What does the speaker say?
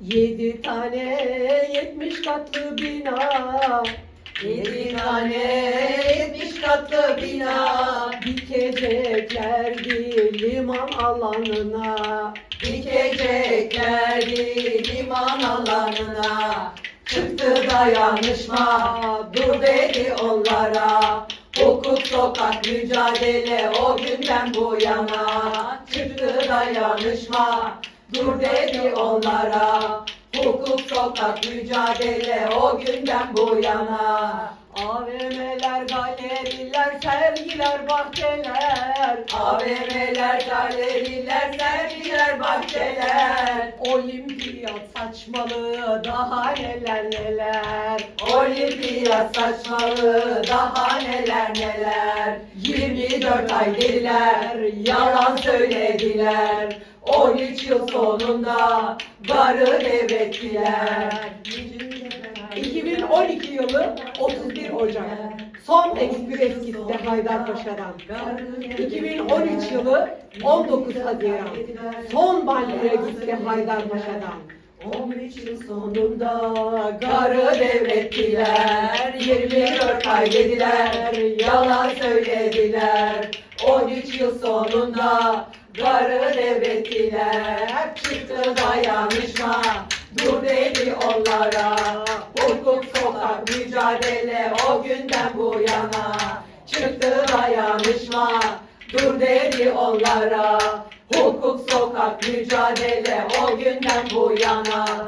Yedi tane yetmiş katlı bina. Yedi tane yetmiş katlı bina. Dikeceklerdi liman alanına. Dikeceklerdi liman alanına. Çıktı dayanışma dur dedi onlara Hukuk sokak mücadele o günden bu yana. Çıktı dayanışma dur dedi onlara. Hukuk sokak mücadele o günden bu yana. AVM'ler, galeriler, sergiler, bahçeler. AVM'ler, galeriler, sergiler, bahçeler. Olimpiyat saçmalığı daha neler neler Olimpiyat saçmalığı daha neler neler 24 ay dediler, yalan söylediler 13 yıl sonunda garı devrettiler 2012 yılı 31 Ocak. Son ekspres gitti Haydarpaşa'dan. 2013 yılı 19 Haziran. Son banyoya gitti Haydarpaşa'dan. 13 yıl sonunda garı devrettiler 24 ay dediler Yalan söylediler. 13 yıl sonunda garı devrettiler Çıktı dayanışma Dur dedi onlara. Hukuk sokak mücadele o günden bu yana Çıktı dayanışma Dur dedi onlara. Hukuk sokak mücadele o bu yana